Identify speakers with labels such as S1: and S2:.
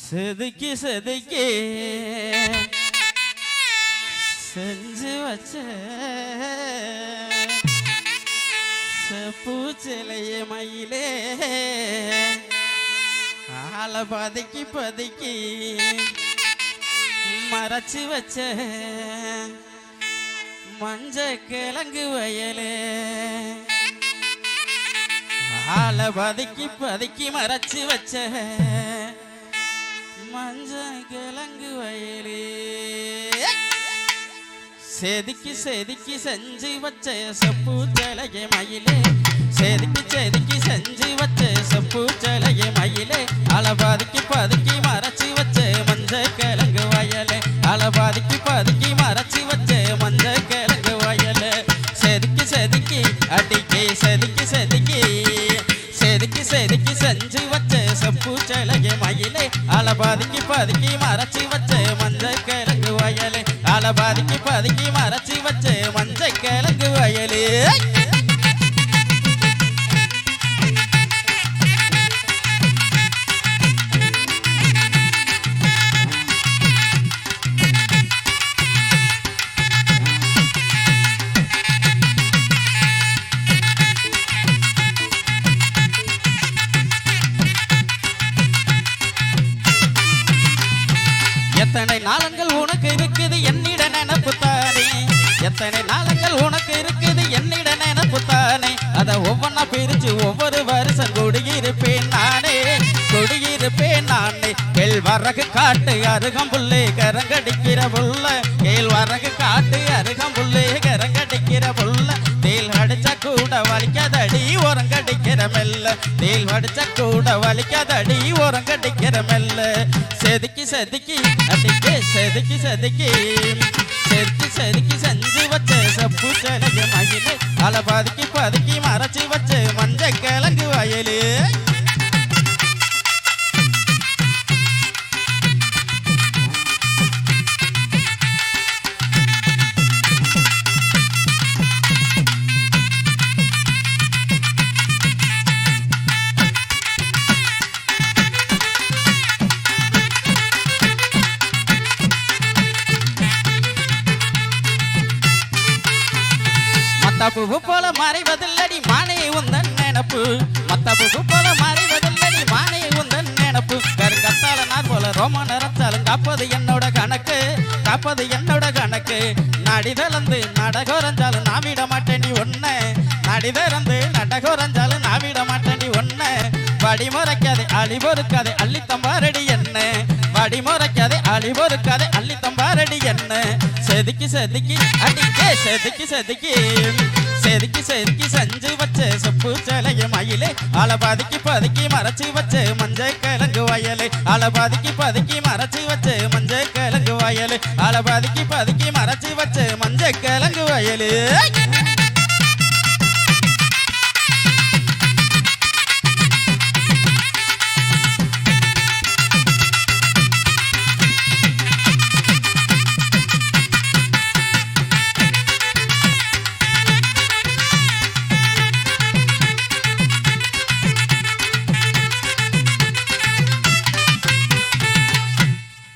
S1: செதுக்கி செதுக்கி. செஞ்சு வச்ச பூச்சிலைய மயிலே ஆளை பதுக்கி பதுக்கி. மறைச்சு வச்சேன் மஞ்ச கிழங்கு வயலே. ஆளை பதுக்கி பதுக்கி மறைச்சு வச்ச மஞ்ச கிழங்கு வயலே. செதுக்கி செதுக்கி செஞ்சு வச்ச சப்பு சிலைய மயிலே. செதுக்கி செதுக்கி செஞ்சு வச்ச சப்பு சிலைய மயிலே. அளபாதிக்கு பதுக்கி மறைச்சு பூச்சலையே சிலைய மயிலே. அளபாதிக்கு பதுக்கி மறைச்சி வச்சு மஞ்சள் கிழங்கு வயலே. அளபாதிக்கு பதுக்கி மறைச்சு வச்ச மஞ்ச எத்தனை நாளங்கள் உனக்கு இருக்குது? என்னிட நினப்பு தானே. எத்தனை நாளங்கள் உனக்கு இருக்குது? என்னிட நினப்பு தானே. ஒவ்வொன்னா பிரிச்சு ஒவ்வொரு வருஷம் குடியிருப்பேன் நானே. குடியிருப்பேன் நானே. கேழ்வரகு காட்டு அருகம்புள்ளே கரங்கடிக்கிற மெல்ல தேல் அடிச்சா கூட வலிக்காதடி உரங்கடிக்கிற மெல்ல. செதுக்கி செதுக்கி அடிக்கே செதுக்கி செதுக்கி. மத்தாப்பு போல மறைவதில்லடி மானே உந்தன் நினப்பு மத்தாப்பு போல மறைவதில்லடி மானே உந்தன் நினப்பு கருங்கத்தால நான் போல ரோம நிறத்தாலும் காப்பது என்னோட கணக்கு. காப்பது என்னோட கணக்கு. நடிதலந்து நடகுறஞ்சாலும் நான் விட மாட்டேன் நீ ஒன்ன நடிதலந்து நடகுறஞ்சாலும் நான் விட மாட்டேன் நீ ஒன்ன வடிமுறைக்காதே அழிவொருக்காதே அள்ளித்தம்பாரடி என்ன. அழி வடிமுறைக்காதே அள்ளி தம்பாரடி என்ன? செதுக்கி செதுக்கி அடிக்கே செதுக்கி செதுக்கி. செதுக்கி செதுக்கி செஞ்சு வச்ச சொப்பு சிலைய மயிலே அளபாதிக்கு பதுக்கி மறைச்சு வச்ச மஞ்ச கிழங்கு வயலே. அளபாதிக்கு பதுக்கி மறைச்சு வச்ச மஞ்ச கிழங்கு வயலே. அளபாதிக்கு பதுக்கி மறைச்சு வச்ச மஞ்ச கிழங்கு வயலே.